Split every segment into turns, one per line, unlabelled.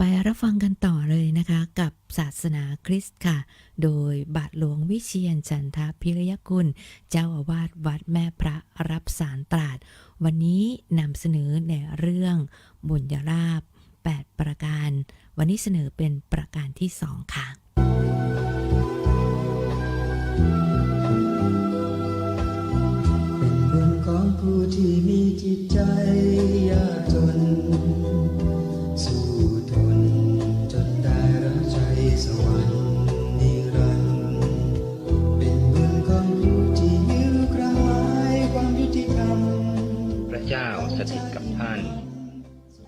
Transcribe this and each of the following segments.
ไปรับฟังกันต่อเลยนะคะกับศาสนาคริสต์ค่ะ โดยบาทหลวงวิเชียนจันทพิรยกุล เจ้าอาวาสวัดแม่พระรับสารตราด วันนี้นำเสนอในเรื่องบุญยราบ 8 ประการ วันนี้เสนอเป็นประการที่สองค่ะ
เป็นบุญของผู้ที่มีจิตใจยากจน เจ้า
สถิตกับท่าน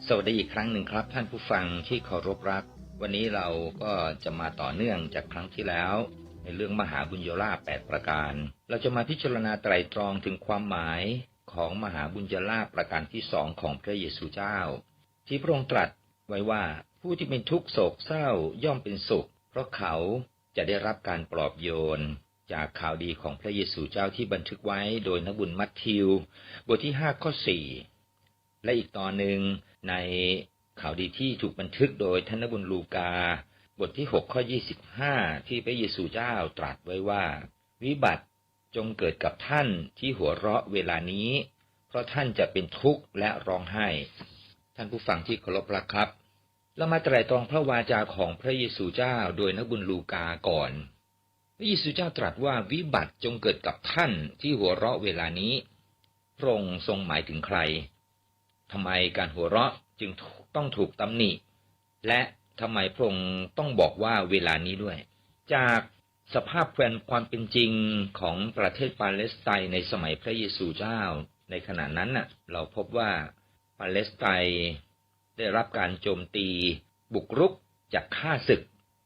สวัสดีอีกครั้งหนึ่งครับ ท่านผู้ฟังที่เคารพรัก วันนี้เราก็จะมาต่อเนื่องจากครั้งที่แล้ว ในเรื่องมหาบุญโยลาแปดประการ เราจะมาพิจารณาไตรตรองถึงความหมายของมหาบุญโยลาประการที่สองของพระเยซูเจ้า ที่พระองค์ตรัสไว้ว่าผู้ที่เป็นทุกข์โศกเศร้าย่อมเป็นสุข เพราะเขาจะได้รับการปลอบโยน จากข่าวดีของพระเยซูเจ้าที่บันทึกไว้โดยนักบุญมัทธิว บทที่ห้าข้อสี่และอีกตอนหนึ่งในข่าวดีที่ถูกบันทึกโดยท่านนบุญลูกา บทที่หกข้อยี่สิบห้าที่พระเยซูเจ้าตรัสไว้ว่า วิบัติจงเกิดกับท่านที่หัวเราะเวลานี้ เพราะท่านจะเป็นทุกข์และร้องไห้ ท่านผู้ฟังที่เคารพรักครับเรามาไตร่ตรองพระวาจาของพระเยซูเจ้าโดยนักบุญลูกาก่อน ระเยซูเจ้าตรัสว่าวิบัติจงเกิดกับท่านที่หัวเราะเวลานี้พระองค์ทรงหมายถึงใครทำไมการหัวเราะจึงต้องถูกตำหนิ และทำไมพระองค์ต้องบอกว่าเวลานี้ด้วย จากสภาพแวดความเป็นจริงของประเทศปาเลสไตน์ในสมัยพระเยซูเจ้า ในขณะนั้นน่ะ เราพบว่าปาเลสไตน์ได้รับการโจมตีบุกรุกจากข้าศึก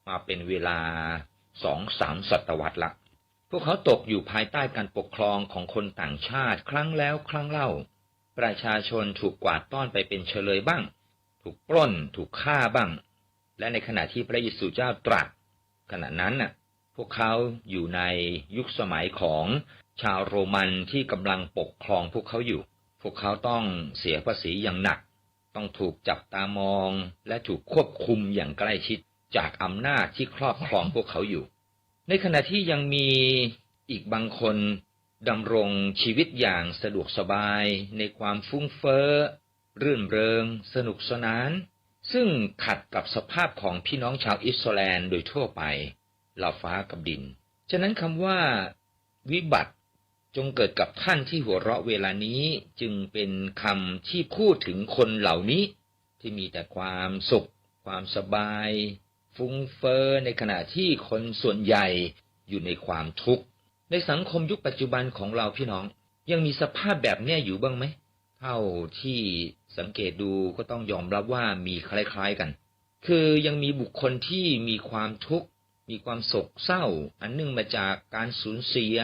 มาเป็นเวลา สองสามศตวรรษละ พวกเขาตกอยู่ภายใต้การปกครองของคนต่างชาติครั้งแล้วครั้งเล่า ประชาชนถูกกวาดต้อนไปเป็นเฉลยบ้าง ถูกปล้น ถูกฆ่าบ้าง และในขณะที่พระเยซูเจ้าตรัสขณะนั้นน่ะ พวกเขาอยู่ในยุคสมัยของชาวโรมันที่กำลังปกครองพวกเขาอยู่ พวกเขาต้องเสียภาษีอย่างหนัก ต้องถูกจับตามองและถูกควบคุมอย่างใกล้ชิด จากอำนาจที่ครอบครองพวกเขาอยู่ ในขณะที่ยังมีอีกบางคนดำรงชีวิตอย่างสะดวกสบาย ในความฟุ้งเฟ้อ รื่นเริง สนุกสนาน ซึ่งขัดกับสภาพของพี่น้องชาวอิสราเอลโดยทั่วไปเหล่าฟ้ากับดิน ฉะนั้นคำว่า วิบัติจงเกิดกับท่านที่หัวเราะเวลานี้จึงเป็นคำที่พูดถึงคนเหล่านี้ ที่มีแต่ความสุข ความสบาย ฟุ้งเฟอ้อในขณะที่คนส่วนใหญ่อยู่ในความทุกข์ ในสังคมยุคปัจจุบันของเราพี่น้อง ยังมีสภาพแบบเนี้ยอยู่บ้างไหม เท่าที่สังเกตดูก็ต้องยอมรับว่ามีคล้ายๆกัน คือยังมีบุคคลที่มีความทุกข์ มีความโศกเศร้า อันเนื่องมาจากการสูญเสีย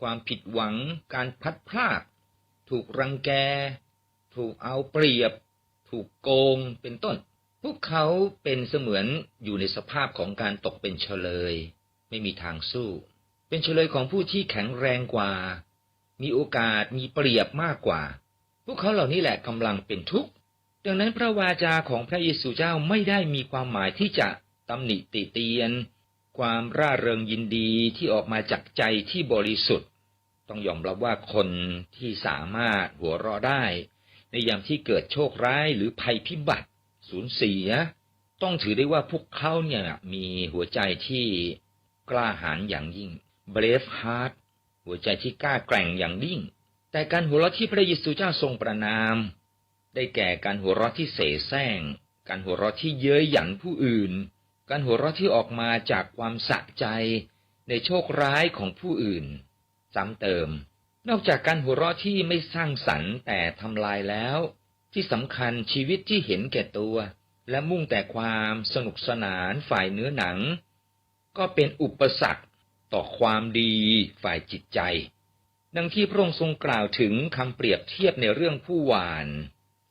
ความผิดหวัง การพัดพลาด ถูกรังแก ถูกเอาเปรียบ ถูกโกงเป็นต้น วกเขาเป็นเสมือนอยู่ในสภาพของการตกเป็นเฉลย ไม่มีทางสู้ เป็นเฉลยของผู้ที่แข็งแรงกว่า มีโอกาสมีเปรียบมากกว่า พวกเขาเหล่านี้แหละกำลังเป็นทุกข์ดังนั้นพระวาจาของพระเยซูเจ้าไม่ได้มีความหมายที่จะตำหนิติเตียน ความร่าเริงยินดีที่ออกมาจากใจที่บริสุทธิ์ ต้องยอมรับว่าคนที่สามารถหัวเราะได้ ในยามที่เกิดโชคร้ายหรือภัยพิบัติ สูญเสีย ต้องถือได้ว่าพวกเขาเนี่ยมีหัวใจที่กล้าหาญอย่างยิ่ง brave heart หัวใจที่กล้าแกร่งอย่างยิ่ง แต่การหัวเราะที่พระเยซูเจ้าทรงประนาม ได้แก่การหัวเราะที่เสแสร้ง การหัวเราะที่เย้ยหยันผู้อื่น การหัวเราะที่ออกมาจากความสะใจในโชคร้ายของผู้อื่น ซ้ำเติม นอกจากการหัวเราะที่ไม่สร้างสรรค์แต่ทำลายแล้ว ที่สำคัญชีวิตที่เห็นแก่ตัว และมุ่งแต่ความสนุกสนานฝ่ายเนื้อหนัง ก็เป็นอุปสรรคต่อความดีฝ่ายจิตใจ ดังที่พระองค์ทรงกล่าวถึงคำเปรียบเทียบในเรื่องผู้หวาน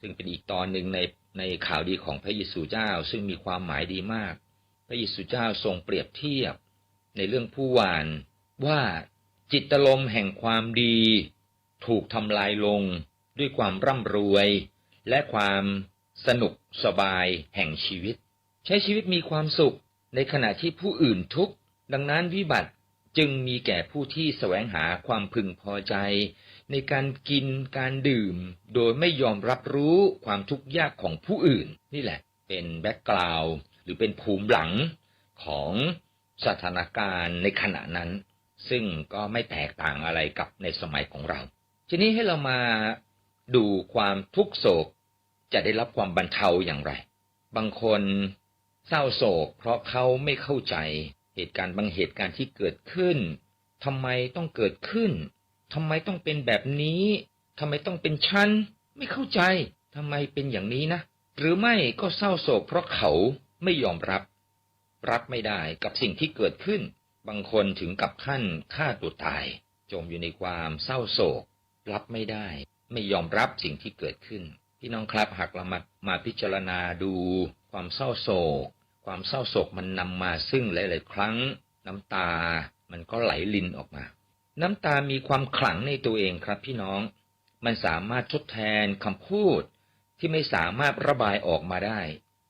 ซึ่งเป็นอีกตอนหนึ่งในในข่าวดีของพระเยซูเจ้าซึ่งมีความหมายดีมาก พระเยซูเจ้าทรงเปรียบเทียบ ในเรื่องผู้หวานว่าจิตลมแห่งความดี ถูกทำลายลงด้วยความร่ำรวย และความสนุกสบายแห่งชีวิต ใช้ชีวิตมีความสุขในขณะที่ผู้อื่นทุกข์ดังนั้นวิบัติจึงมีแก่ผู้ที่แสวงหาความพึงพอใจ ในการกินการดื่ม โดยไม่ยอมรับรู้ความทุกข์ยากของผู้อื่น นี่แหละ เป็นแบ็กกราวด์หรือเป็นภูมิหลังของสถานการณ์ในขณะนั้น ซึ่งก็ไม่แตกต่างอะไรกับในสมัยของเรา ทีนี้ให้เรามาดูความทุกโศก จะได้รับความบรรเทาอย่างไร บางคนเศร้าโศก เพราะเขาไม่เข้าใจเหตุการณ์บางเหตุการณ์ที่เกิดขึ้นทำไมต้องเกิดขึ้นทำไมต้องเป็นแบบนี้ทำไมต้องเป็นฉันไม่เข้าใจทำไมเป็นอย่างนี้นะ หรือไม่ก็เศร้าโศก เพราะเขาไม่ยอมรับ รับไม่ได้กับสิ่งที่เกิดขึ้น บางคนถึงกับขั้นฆ่าตัวตาย จมอยู่ในความเศร้าโศก รับไม่ได้ ไม่ยอมรับสิ่งที่เกิดขึ้น พี่น้องครับหากเรามามาพิจารณาดูความเศร้าโศก ความเศร้าโศกมันนำมาซึ่งหลาย ๆ ครั้งน้ำตามันก็ไหลลินออกมา น้ำตามีความขลังในตัวเองครับพี่น้อง มันสามารถทดแทนคำพูดที่ไม่สามารถระบายออกมาได้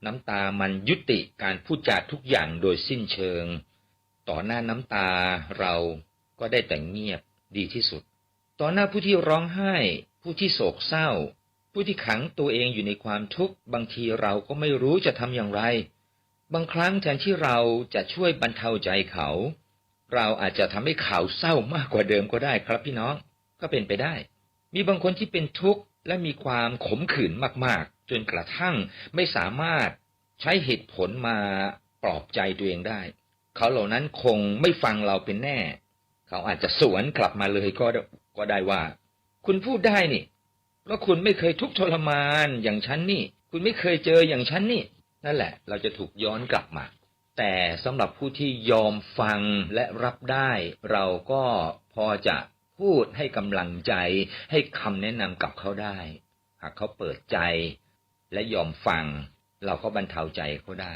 น้ำตามันยุติการพูดจาทุกอย่างโดยสิ้นเชิง ต่อหน้าน้ำตาเราก็ได้แต่เงียบดีที่สุด ต่อหน้าผู้ที่ร้องไห้ ผู้ที่โศกเศร้า ผู้ที่ขังตัวเองอยู่ในความทุกข์บางทีเราก็ไม่รู้จะทำอย่างไร บางครั้งแทนที่เราจะช่วยบรรเทาใจเขา เราอาจจะทำให้เขาเศร้ามากกว่าเดิมก็ได้ครับพี่น้องก็เป็นไปได้ มีบางคนที่เป็นทุกข์และมีความขมขื่นมากๆ จนกระทั่งไม่สามารถใช้เหตุผลมาปลอบใจตัวเองได้ เขาเหล่านั้นคงไม่ฟังเราเป็นแน่ เขาอาจจะสวนกลับมาเลยก็ก็ได้ว่า คุณพูดได้นี่ เพราะคุณไม่เคยทุกข์ทรมานอย่างฉันนี่ คุณไม่เคยเจออย่างฉันนี่ นั่นแหละ เราจะถูกย้อนกลับมา แต่สำหรับผู้ที่ยอมฟังและรับได้ เราก็พอจะพูดให้กำลังใจ ให้คำแนะนำกับเขาได้ หากเขาเปิดใจ และยอมฟัง เราก็บรรเทาใจเขาได้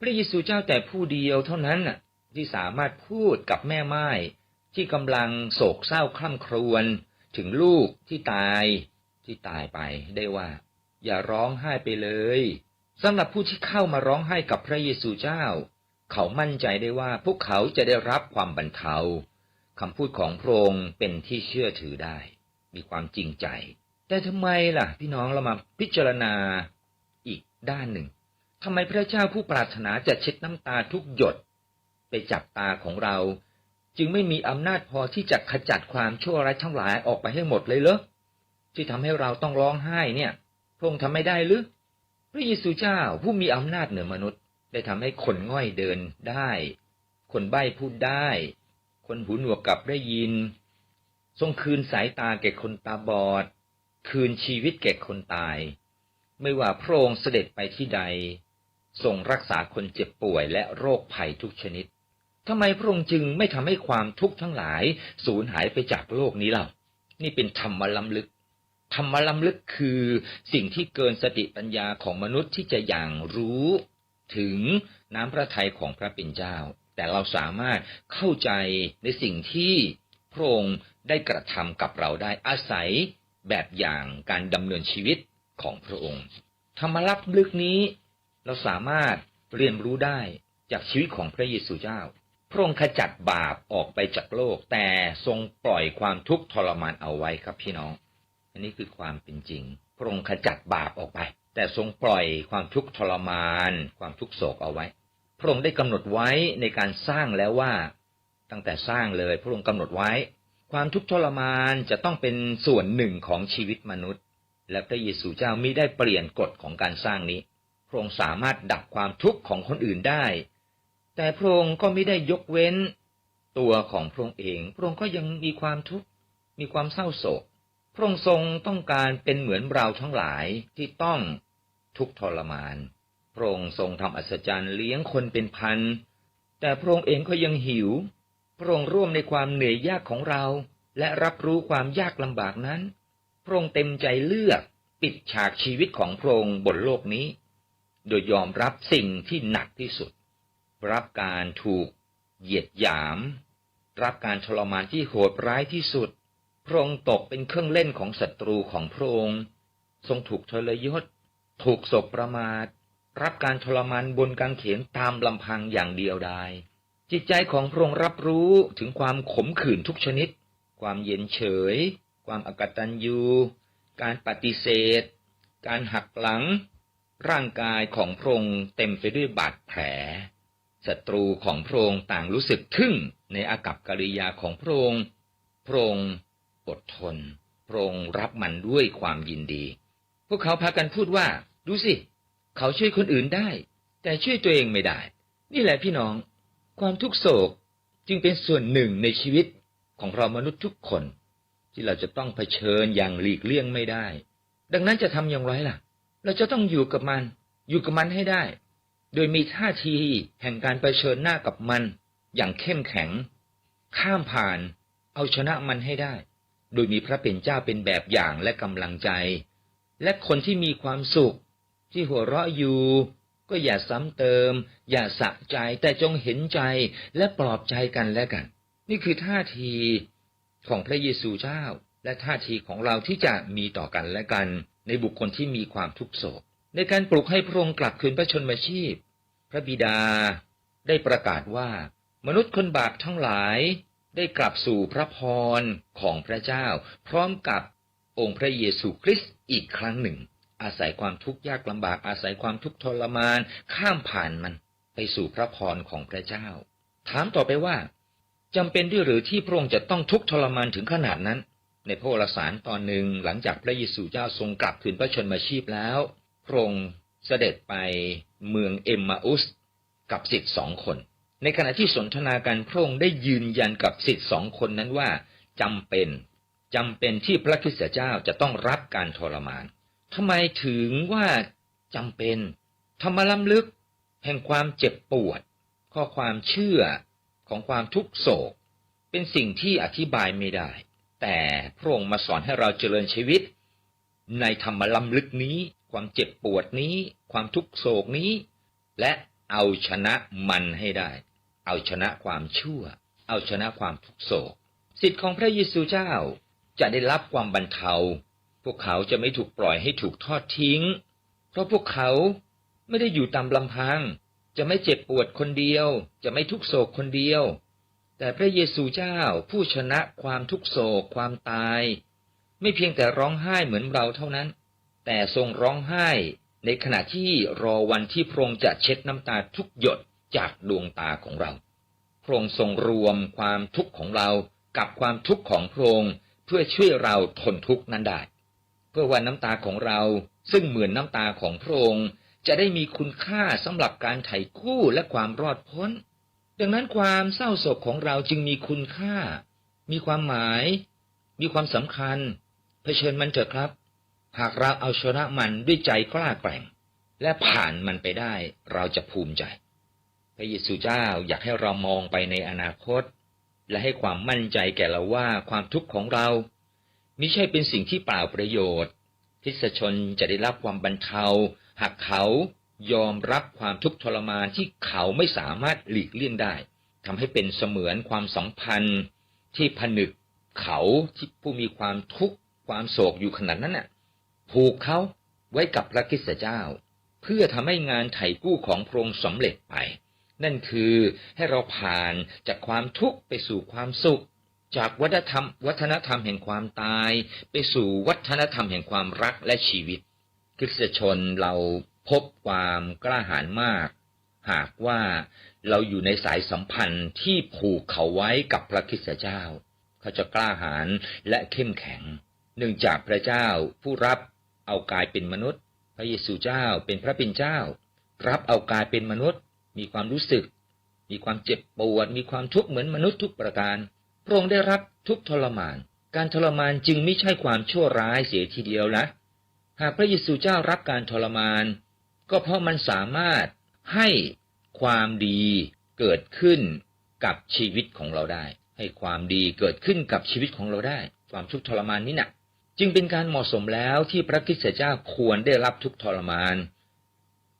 พระเยซูเจ้าแต่ผู้เดียวเท่านั้นน่ะที่สามารถพูดกับแม่ไม้ที่กำลังโศกเศร้าคร่ำครวญถึงลูกที่ตาย ที่ตายไปได้ว่า อย่าร้องไห้ไปเลยสำหรับผู้ที่เข้ามาร้องไห้กับพระเยซูเจ้า เขามั่นใจได้ว่าพวกเขาจะได้รับความบรรเทาคำพูดของพระองค์เป็นที่เชื่อถือได้ มีความจริงใจ แต่ทำไมล่ะ พี่น้องเรามาพิจารณาอีกด้านหนึ่งทำไมพระเจ้าผู้ปรารถนาจะเช็ดน้ำตาทุกหยด ไปจับตาของเรา จึงไม่มีอำนาจพอที่จะขจัดความชั่วร้ายทั้งหลายออกไปให้หมดเลยเหรอ ที่ทำให้เราต้องร้องไห้เนี่ยพระองค์ทำไม่ได้หรือพระเยซูเจ้าผู้มีอำนาจเหนือมนุษย์ได้ทำให้คนง่อยเดินได้ คนใบ้พูดได้ คนหูหนวกกลับได้ยิน ทรงคืนสายตาแก่คนตาบอด คืนชีวิตแก่คนตาย ไม่ว่าพระองค์เสด็จไปที่ใดทรงรักษาคนเจ็บป่วยและโรคภัยทุกชนิดทำไมพระองค์จึงไม่ทำให้ความทุกข์ทั้งหลายสูญหายไปจากโลกนี้เล่า นี่เป็นธรรมล้ำลึก ธรรมล้ำลึกคือสิ่งที่เกินสติปัญญาของมนุษย์ที่จะอย่างรู้ถึงน้ำพระทัยของพระเป็นเจ้า แต่เราสามารถเข้าใจในสิ่งที่พระองค์ได้กระทำกับเราได้อาศัยแบบอย่างการดำเนินชีวิตของพระองค์ ธรรมลับลึกนี้ เราสามารถเรียนรู้ได้จากชีวิตของพระเยซูเจ้า พระองค์ขจัดบาปออกไปจากโลก แต่ทรงปล่อยความทุกข์ทรมานเอาไว้ครับพี่น้อง อันนี้คือความเป็นจริง พระองค์ขจัดบาปออกไป แต่ทรงปล่อยความทุกข์ทรมาน ความทุกโศกเอาไว้ พระองค์ได้กำหนดไว้ในการสร้างแล้วว่า ตั้งแต่สร้างเลยพระองค์กำหนดไว้ ความทุกข์ทรมานจะต้องเป็นส่วนหนึ่งของชีวิตมนุษย์ และพระเยซูเจ้ามิได้เปลี่ยนกฎของการสร้างนี้ พระองค์สามารถดับความทุกข์ของคนอื่นได้ แต่พระองค์ก็ไม่ได้ยกเว้น ตัวของพระองค์เอง พระองค์ก็ยังมีความทุกข์มีความเศร้าโศก พระองค์ทรงต้องการเป็นเหมือนเราทั้งหลายที่ต้องทุกข์ทรมาน พระองค์ทรงทำอัศจรรย์เลี้ยงคนเป็นพัน แต่พระองค์เองก็ยังหิว พระองค์ร่วมในความเหนื่อยยากของเรา และรับรู้ความยากลำบากนั้น พระองค์เต็มใจเลือกปิดฉากชีวิตของพระองค์บนโลกนี้ โดยยอมรับสิ่งที่หนักที่สุด รับการถูกเหยียดหยาม รับการทรมานที่โหดร้ายที่สุด พระองค์ตกเป็นเครื่องเล่นของศัตรูของพระองค์ ทรงถูกทรยศ ถูกศพประมาท รับการทรมานบนกางเขนตามลำพังอย่างเดียวดายจิตใจของพระองค์รับรู้ถึงความขมขื่นทุกชนิด ความเย็นเฉย ความอากตัญญูการปฏิเสธ การหักหลัง ร่างกายของพระองค์เต็มไปด้วยบาดแผลศัตรูของพระองค์ต่างรู้สึกทึ่งในอากับกิริยาของพระองค์พระองค์ อดทนพระองค์รับมันด้วยความยินดี พวกเขาพากันพูดว่า ดูสิ เขาช่วยคนอื่นได้ แต่ช่วยตัวเองไม่ได้ นี่แหละพี่น้อง ความทุกโศกจึงเป็นส่วนหนึ่งในชีวิตของเรามนุษย์ทุกคน ที่เราจะต้องเผชิญอย่างหลีกเลี่ยงไม่ได้ ดังนั้นจะทำอย่างไรล่ะ เราจะต้องอยู่กับมัน อยู่กับมันให้ได้ โดยมีท่าทีแห่งการเผชิญหน้ากับมัน อย่างเข้มแข็ง ข้ามผ่าน เอาชนะมันให้ได้ โดยมีพระเป็นเจ้าเป็นแบบอย่างและกำลังใจ และคนที่มีความสุข ที่หัวเราะอยู่ ก็อย่าซ้ำเติม อย่าสะใจแต่จงเห็นใจและปลอบใจกันและกัน นี่คือท่าทีของพระเยซูเจ้า และท่าทีของเราที่จะมีต่อกันและกัน ในบุคคลที่มีความทุกโศก ในการปลุกให้พระองค์กลับคืนพระชนมาชีพ พระบิดาได้ประกาศว่า มนุษย์คนบาปทั้งหลาย ได้กลับสู่พระพรของพระเจ้า พร้อมกับองค์พระเยซูคริสต์อีกครั้งหนึ่ง อาศัยความทุกข์ยากลำบากอาศัยความทุกข์ทรมานข้ามผ่านมันไปสู่พระพรของพระเจ้า ถามต่อไปว่าจำเป็นด้วยหรือที่พระองค์จะต้องทุกข์ทรมานถึงขนาดนั้น ในพระวรสารตอนหนึ่งหลังจากพระเยซูเจ้าทรงกลับคืนพระชนมาชีพแล้วพระองค์เสด็จไปเมืองเอมมาอุสกับสิทธิ์สองคน ในขณะที่สนทนากันพระองค์ได้ยืนยันกับสิทธิสองคนนั้นว่าจำเป็นจำเป็นที่พระคริสตเจ้าจะต้องรับการทรมานทำไมถึงว่าจำเป็นธรรมล้ำลึก แห่งความเจ็บปวด ข้อความเชื่อของความทุกโศก เป็นสิ่งที่อธิบายไม่ได้ แต่พระองค์มาสอนให้เราเจริญชีวิต ในธรรมล้ำลึกนี้ ความเจ็บปวดนี้ ความทุกโศกนี้ และเอาชนะมันให้ได้ เอาชนะความชั่ว เอาชนะความทุกโศก สิทธิ์ของพระเยซูเจ้าจะได้รับความบรรเทา พวกเขาจะไม่ถูกปล่อยให้ถูกทอดทิ้ง เพราะพวกเขาไม่ได้อยู่ตามลำพัง จะไม่เจ็บปวดคนเดียว จะไม่ทุกโศกคนเดียว แต่พระเยซูเจ้าผู้ชนะความทุกโศกความตาย ไม่เพียงแต่ร้องไห้เหมือนเราเท่านั้น แต่ทรงร้องไห้ในขณะที่รอวันที่พระองค์จะเช็ดน้ำตาทุกหยด จากดวงตาของเรา พระองค์ทรงรวมความทุกข์ของเรากับความทุกข์ของพระองค์เพื่อช่วยเราทนทุกข์นั้นได้ เพื่อว่าน้ำตาของเราซึ่งเหมือนน้ำตาของพระองค์จะได้มีคุณค่าสำหรับการไถ่กู้และความรอดพ้น ดังนั้นความเศร้าโศกของเราจึงมีคุณค่า มีความหมาย มีความสำคัญ เผชิญมันเถอะครับ หากเราเอาชนะมันด้วยใจกล้าแกร่ง และผ่านมันไปได้เราจะภูมิใจ พระเยซูเจ้าอยากให้เรามองไปในอนาคต และให้ความมั่นใจแก่เราว่าความทุกข์ของเรามิใช่เป็นสิ่งที่เปล่าประโยชน์คริสชนจะได้รับความบรรเทาหากเขายอมรับความทุกข์ทรมานที่เขาไม่สามารถหลีกเลี่ยงได้ทำให้เป็นเสมือนความสัมพันธ์ที่ผนึกเขาที่ผู้มีความทุกข์ความโศกอยู่ขนาดนั้นน่ะผูกเขาไว้กับพระคิสตเจ้า เพื่อทำให้งานไถ่กู้ของพระองค์สำเร็จไป นั่นคือให้เราผ่านจากความทุกข์ไปสู่ความสุข จากวัฒนธรรม วัฒนธรรมแห่งความตาย ไปสู่วัฒนธรรมแห่งความรักและชีวิตคริสตชนเราพบความกล้าหาญมาก หากว่าเราอยู่ในสายสัมพันธ์ที่ผูกเขาไว้กับพระคริสตเจ้า เขาจะกล้าหาญและเข้มแข็ง เนื่องจากพระเจ้าผู้รับเอากายเป็นมนุษย์ พระเยซูเจ้าเป็นพระเป็นเจ้า รับเอากายเป็นมนุษย์ มีความรู้สึก มีความเจ็บปวด มีความทุกข์เหมือนมนุษย์ทุกประการ พระองค์ได้รับทุกทรมาน การทรมานจึงไม่ใช่ความชั่วร้ายเสียทีเดียวนะ หากพระเยซูเจ้ารับการทรมาน ก็เพราะมันสามารถให้ความดีเกิดขึ้นกับชีวิตของเราได้ ให้ความดีเกิดขึ้นกับชีวิตของเราได้ ความทุกข์ทรมานนี้นะ่ะ จึงเป็นการเหมาะสมแล้วที่พระคริสตเจ้าควรได้รับทุกทรมาน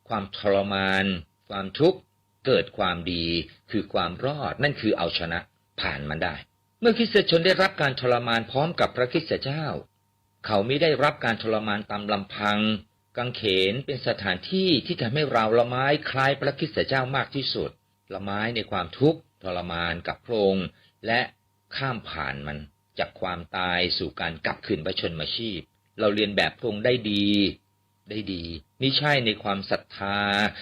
ความทรมาน ความทุกข์ เกิดความดีคือความรอดนั่นคือเอาชนะผ่านมันได้ เมื่อคริสเตชนได้รับการทรมานพร้อมกับพระคริสตเจ้า เขาไม่ได้รับการทรมานตามลำพัง กังเขนเป็นสถานที่ที่ทำให้เราละไม้คล้ายพระคริสตเจ้ามากที่สุด ละไม้ในความทุกข์ทรมานกับพระองค์และข้ามผ่านมันจากความตายสู่การกลับคืนพระชนมาชีพ เราเรียนแบบพระองค์ได้ดี ได้ดี ไม่ใช่ในความศรัทธา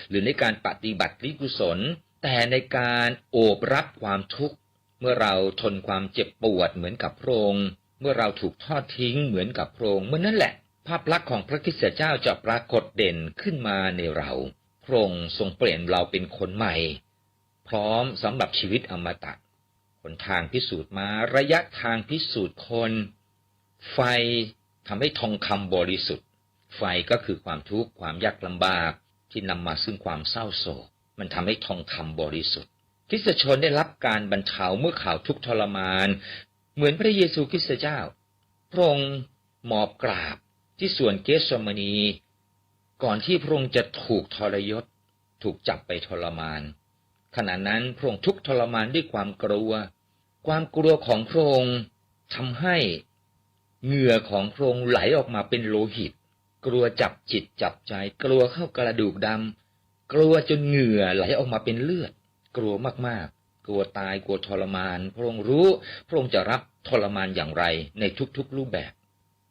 หรือในการปฏิบัติริกุศล แต่ในการโอบรับความทุกข์เมื่อเราทนความเจ็บปวดเหมือนกับพระองค์เมื่อเราถูกทอดทิ้งเหมือนกับพระองค์เมื่อนั่นแหละ ภาพลักษณ์ของพระคริสตเจ้าจะปรากฏเด่นขึ้นมาในเราพระองค์ทรงเปลี่ยนเราเป็นคนใหม่ พร้อมสำหรับชีวิตอมตะหนทางพิสูจน์มาระยะทางพิสูจน์คน ไฟทำให้ทองคำบริสุทธิ ไฟก็คือความทุกข์ความยากลำบากที่นำมาซึ่งความเศร้าโศก มันทำให้ทองคำบริสุทธิ์คริสชนได้รับการบรรเทาเมื่อข่าวทุกทรมาน เหมือนพระเยซูคริสต์เจ้า พระองค์หมอบกราบที่ส่วนเกสมณี ก่อนที่พระองค์จะถูกทรยศ ถูกจับไปทรมาน ขณะนั้นพระองค์ทุกทรมานด้วยความกลัว ความกลัวของพระองค์ทำให้เหงื่อของพระองค์ไหลออกมาเป็นโลหิต กลัวจับจิตจับใจ กลัวเข้ากระดูกดำกลัวจนเหงื่อไหลออกมาเป็นเลือด กลัวมากๆ กลัวตายกลัวทรมาน พระองค์รู้ พระองค์จะรับทรมานอย่างไรในทุกๆรูปแบบ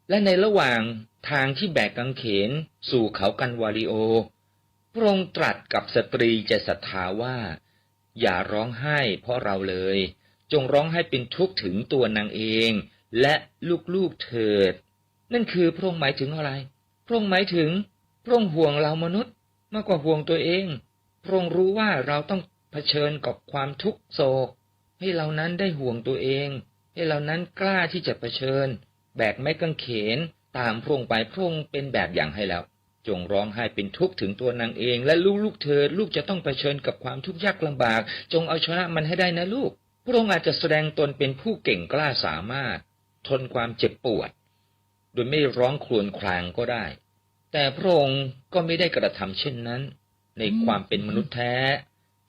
และในระหว่างทางที่แบกกางเขนสู่เขากันวาริโอ พระองค์ตรัสกับสตรีใจศรัทธาว่า อย่าร้องไห้เพราะเราเลย จงร้องไห้เป็นทุกข์ถึงตัวนางเอง และลูกๆเถิด นั่นคือพระองค์หมายถึงอะไร พระองค์หมายถึงพระองค์ห่วงเรามนุษย์มากกว่าห่วงตัวเองพระองค์รู้ว่าเราต้องเผชิญกับความทุกข์โศก ให้เรานั้นได้ห่วงตัวเอง ให้เรานั้นกล้าที่จะเผชิญ แบกไม้กางเขนตามพระองค์ไปพระองค์เป็นแบบอย่างให้แล้ว จงร้องไห้เป็นทุกข์ถึงตัวนางเอง และลูกๆเธอลูกจะต้องเผชิญกับความทุกข์ยากลำบาก จงเอาชนะมันให้ได้นะลูก พระองค์อาจจะแสดงตนเป็นผู้เก่งกล้าสามารถ ทนความเจ็บปวด โดยไม่ร้องครวญครางก็ได้ แต่พระองค์ก็ไม่ได้กระทำเช่นนั้น ในความเป็นมนุษย์แท้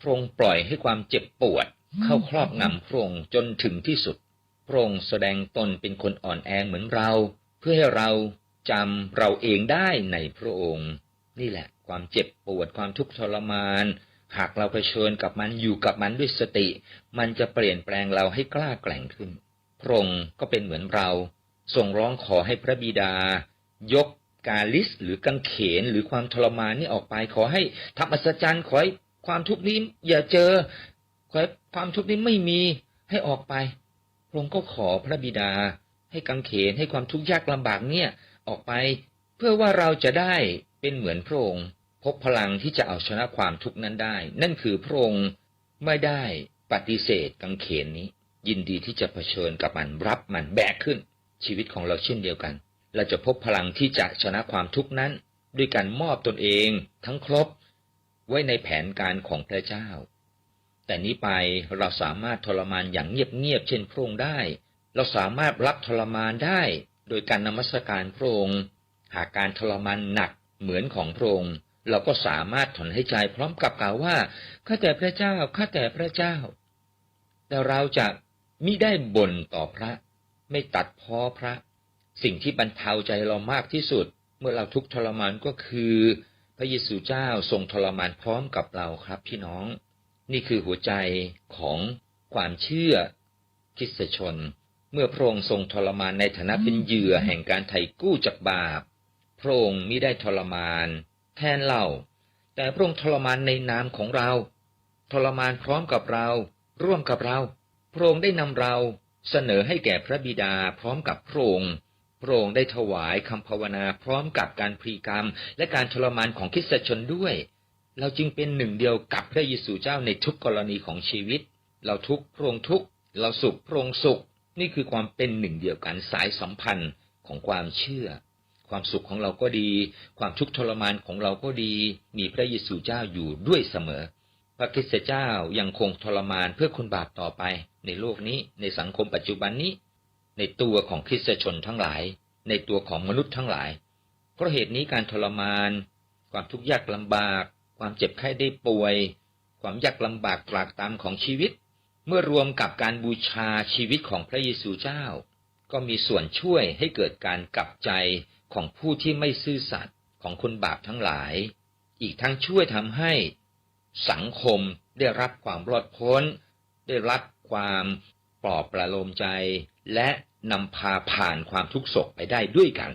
พระองค์ปล่อยให้ความเจ็บปวด เข้าครอบงำพระองค์จนถึงที่สุด พระองค์แสดงตนเป็นคนอ่อนแอเหมือนเรา เพื่อให้เราจำเราเองได้ในพระองค์ นี่แหละ ความเจ็บปวดความทุกข์ทรมาน หากเราเผชิญกับมันอยู่กับมันด้วยสติ มันจะเปลี่ยนแปลงเราให้กล้าแกร่งขึ้น พระองค์ก็เป็นเหมือนเรา ส่งร้องขอให้พระบิดายก กาลิสหรือกังเขนหรือความทรมานนี่ออกไป ขอให้ทำอัศจรรย์ขอให้ความทุกข์นี้อย่าเจอ ขอให้ความทุกข์นี้ไม่มีให้ออกไปพระองค์ก็ขอพระบิดา ให้กังเขนให้ความทุกข์ยากลำบากเนี่ยออกไป เพื่อว่าเราจะได้เป็นเหมือนพระองค์พบพลังที่จะเอาชนะความทุกข์นั้นได้ นั่นคือพระองค์ไม่ได้ปฏิเสธกังเขนนี้ ยินดีที่จะเผชิญกับมันรับมันแบกขึ้นชีวิตของเราเช่นเดียวกัน เราจะพบพลังที่จะชนะความทุกข์นั้น ด้วยการมอบตนเองทั้งครบ ไว้ในแผนการของพระเจ้า แต่นี้ไปเราสามารถทรมานอย่างเงียบๆเช่นพระองค์ได้ เราสามารถรับทรมานได้ โดยการนมัสการพระองค์หากการทรมานหนักเหมือนของพระองค์เราก็สามารถถอนให้ใจพร้อมกับกล่าวว่าข้าแต่พระเจ้าข้าแต่พระเจ้า แต่เราจะมิได้บ่นต่อพระ ไม่ตัดพ้อพระ สิ่งที่บรรเทาใจเรามากที่สุด เมื่อเราทุกข์ทรมานก็คือ พระเยซูเจ้าทรงทรมานพร้อมกับเราครับพี่น้อง นี่คือหัวใจของความเชื่อคริสตชน เมื่อพระองค์ทรงทรมานในฐานะเป็นเหยื่อแห่งการไถ่กู้จากบาปพระองค์มิได้ทรมาน แทนเรา แต่พระองค์ทรมานในนามของเรา ทรมานพร้อมกับเรา ร่วมกับเรา พระองค์ได้นำเราเสนอให้แก่พระบิดาพร้อมกับพระองค์ พระองค์ได้ถวายคำภาวนาพร้อมกับการพรีกรรม และการทรมานของคริสตชนด้วย เราจึงเป็นหนึ่งเดียวกับพระเยซูเจ้าในทุกกรณีของชีวิต เราทุกพระองค์ทุกเราสุขพระองค์สุข นี่คือความเป็นหนึ่งเดียวกันสายสัมพันธ์ของความเชื่อ ความสุขของเราก็ดี ความทุกข์ทรมานของเราก็ดี มีพระเยซูเจ้าอยู่ด้วยเสมอ พระคริสตเจ้ายังคงทรมานเพื่อคนบาปต่อไป ในโลกนี้ในสังคมปัจจุบันนี้ ในตัวของคริสตชนทั้งหลาย ในตัวของมนุษย์ทั้งหลาย เพราะเหตุนี้การทรมาน ความทุกข์ยากลำบาก ความเจ็บไข้ได้ป่วย ความยากลำบากตรากตรำของชีวิต เมื่อรวมกับการบูชาชีวิตของพระเยซูเจ้า ก็มีส่วนช่วยให้เกิดการกลับใจของผู้ที่ไม่ซื่อสัตย์ของคนบาปทั้งหลาย อีกทั้งช่วยทำให้สังคมได้รับความรอดพ้น ได้รับความปลอบประโลมใจ และนำพาผ่านความทุกข์โศกไปได้ด้วยกัน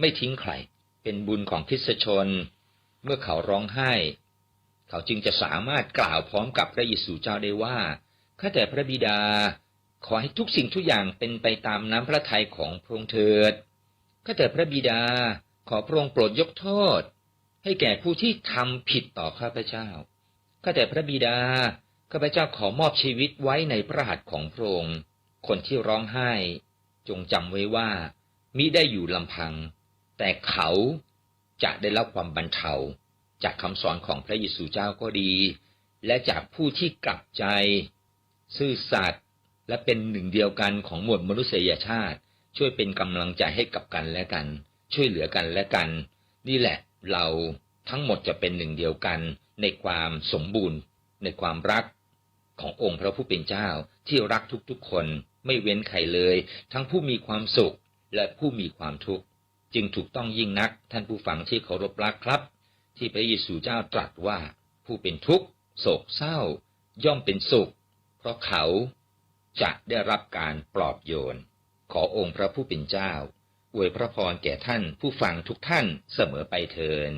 ไม่ทิ้งใคร เป็นบุญของคริสตชน เมื่อเขาร้องไห้ เขาจึงจะสามารถกล่าวพร้อมกับพระเยซูเจ้าได้ว่า ข้าแต่พระบิดา ขอให้ทุกสิ่งทุกอย่างเป็นไปตามน้ำพระทัยของพระองค์เถิด ข้าแต่พระบิดา ขอพระองค์โปรดยกโทษ ให้แก่ผู้ที่ทำผิดต่อข้าพเจ้า ข้าแต่พระบิดา ข้าพเจ้าขอมอบชีวิตไว้ในพระหัตถ์ของพระองค์ คนที่ร้องไห้จงจำไว้ว่า มิได้อยู่ลำพัง แต่เขาจะได้รับความบรรเทาจากคำสอนของพระเยซูเจ้าก็ดี และจากผู้ที่กลับใจ ซื่อสัตย์และเป็นหนึ่งเดียวกันของหมวดมนุษยชาติ ช่วยเป็นกำลังใจให้กับกันและกัน ช่วยเหลือกันและกัน นี่แหละเราทั้งหมดจะเป็นหนึ่งเดียวกันในความสมบูรณ์ ในความรักขององค์พระผู้เป็นเจ้าที่รักทุกๆคน ไม่เว้นใครเลย ทั้งผู้มีความสุขและผู้มีความทุกข์ จึงถูกต้องยิ่งนักท่านผู้ฟังที่เคารพรักครับ ที่พระเยซูเจ้าตรัสว่า ผู้เป็นทุกข์โศกเศร้า ย่อมเป็นสุข เพราะเขาจะได้รับการปลอบโยน ขอองค์พระผู้เป็นเจ้าอวยพระพรแก่ท่านผู้ฟังทุกท่านเสมอไปเทิน